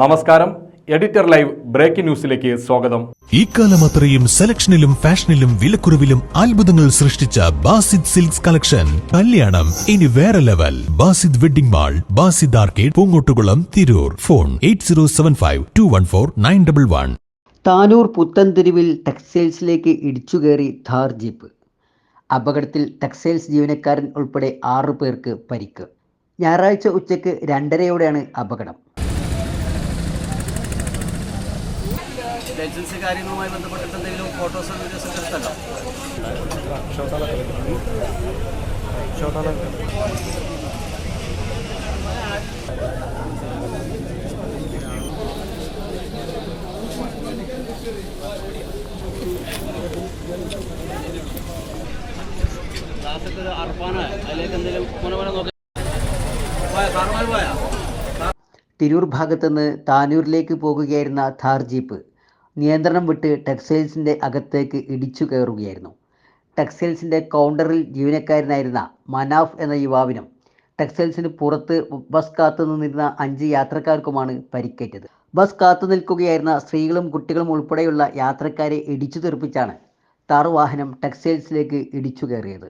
നമസ്കാരം. Editor live breaking ന്യൂസിലേക്ക് സ്വാഗതം. ഇക്കാലം അത്രയും സെലക്ഷനിലും ഫാഷനിലും വിലക്കുറവിലും അത്ഭുതങ്ങൾ സൃഷ്ടിച്ച ബാസിദ് സിൽക്സ് കളക്ഷൻ. കല്യാണം ഇനി വേറെ level. Basid wedding mall Basid arcade Poongottukulam Tirur. Phone eight zero seven five two one four nine double one. Tanur പുത്തൻതെരുവിൽ ടെക്സ്റ്റൈൽസിലേക്ക് ഇടിച്ചുകയറി ഥാർ ജീപ്പ്. അപകടത്തിൽ ടെക്സ്റ്റൈൽസ് ജീവനക്കാരൻ ഉൾപ്പെടെ ആറു പേർക്ക് പരിക്ക്. ഞായറാഴ്ച ഉച്ചയ്ക്ക് രണ്ടരയോടെയാണ് അപകടം. ലൈസൻസ് കാര്യങ്ങളുമായി ബന്ധപ്പെട്ടിട്ട് എന്തെങ്കിലും ഫോട്ടോസോ വീഡിയോസോ എടുത്തല്ലോ? തിരൂർ ഭാഗത്തുനിന്ന് താനൂരിലേക്ക് പോകുകയായിരുന്ന ഥാർ ജീപ്പ് നിയന്ത്രണം വിട്ട് ടെക്സ്റ്റൈൽസിന്റെ അകത്തേക്ക് ഇടിച്ചു കയറുകയായിരുന്നു. ടെക്സ്റ്റൈൽസിന്റെ കൗണ്ടറിൽ ജീവനക്കാരനായിരുന്ന മനാഫ് എന്ന യുവാവിനും ടെക്സ്റ്റൈൽസിന് പുറത്ത് ബസ് കാത്തു നിന്നിരുന്ന അഞ്ച് യാത്രക്കാർക്കുമാണ് പരിക്കേറ്റത്. ബസ് കാത്തു നിൽക്കുകയായിരുന്ന സ്ത്രീകളും കുട്ടികളും ഉൾപ്പെടെയുള്ള യാത്രക്കാരെ ഇടിച്ചു തെറിപ്പിച്ചാണ് താറു വാഹനം ടെക്സ്റ്റൈൽസിലേക്ക് ഇടിച്ചു കയറിയത്.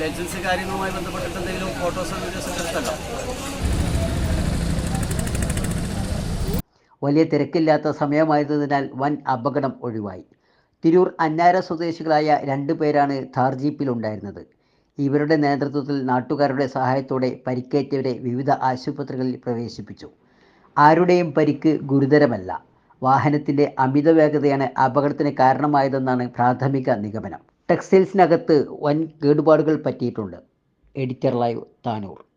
ലൈസൻസ് കാര്യങ്ങളുമായി ബന്ധപ്പെട്ടിട്ട് എന്തെങ്കിലും ഫോട്ടോസോ വീഡിയോസോ എടുത്തല്ലോ? വലിയ തിരക്കില്ലാത്ത സമയമായതിനാൽ വൻ അപകടം ഒഴിവായി. തിരൂർ അന്നാര സ്വദേശികളായ രണ്ടു പേരാണ് ഥാർ ജീപ്പിലുണ്ടായിരുന്നത് ഇവരുടെ നേതൃത്വത്തിൽ നാട്ടുകാരുടെ സഹായത്തോടെ പരിക്കേറ്റവരെ വിവിധ ആശുപത്രികളിൽ പ്രവേശിപ്പിച്ചു. ആരുടെയും പരിക്ക് ഗുരുതരമല്ല. വാഹനത്തിന്റെ അമിത വേഗതയാണ് അപകടത്തിന് കാരണമായതെന്നാണ് പ്രാഥമിക നിഗമനം. ടെക്സ്റ്റൈൽസിനകത്ത് വൻ കേടുപാടുകൾ പറ്റിയിട്ടുണ്ട്. Editor live Tanur.